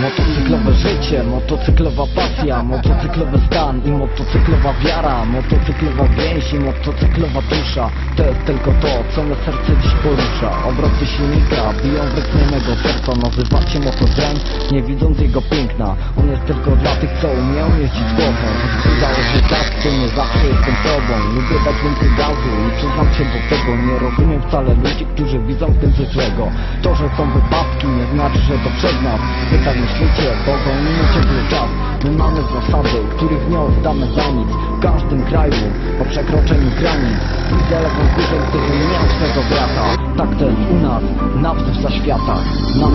Motocyklowe życie, motocyklowa pasja, motocyklowy stan i motocyklowa wiara, motocyklowa więź i motocyklowa dusza. To jest tylko to, co me serce dziś porusza. Obroty silnika biją w mego serca, nazywacie motodreń, nie widząc jego piękna. On jest tylko dla tych, co umieją jeździć głową. Wydało się tak, to nie zawsze jestem tobą. Lubię dać więcej gazu i przyznam. Nie rozumiem wcale ludzi, którzy widzą w tym coś złego. To, że są wypadki, nie znaczy, że to przez nas. Wy tak myślicie, bo gonimy ciągle czas. My mamy zasady, których nie oddamy za nic. W każdym kraju, po przekroczeniu granic. Widzę lewą górę, nie ma swego brata. Tak to jest u nas, na wzór za świata. Na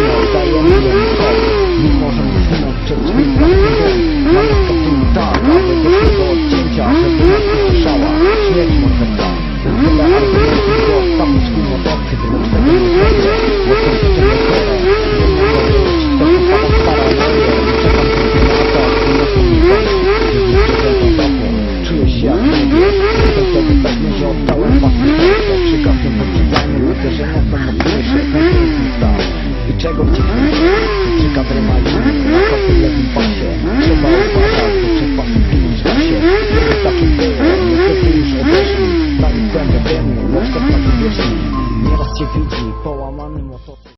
nie oddajemy czego wciekniesz? Czy kadry mają na kopie w pasie? Trzeba ludzi Nieraz się widzi połamany motor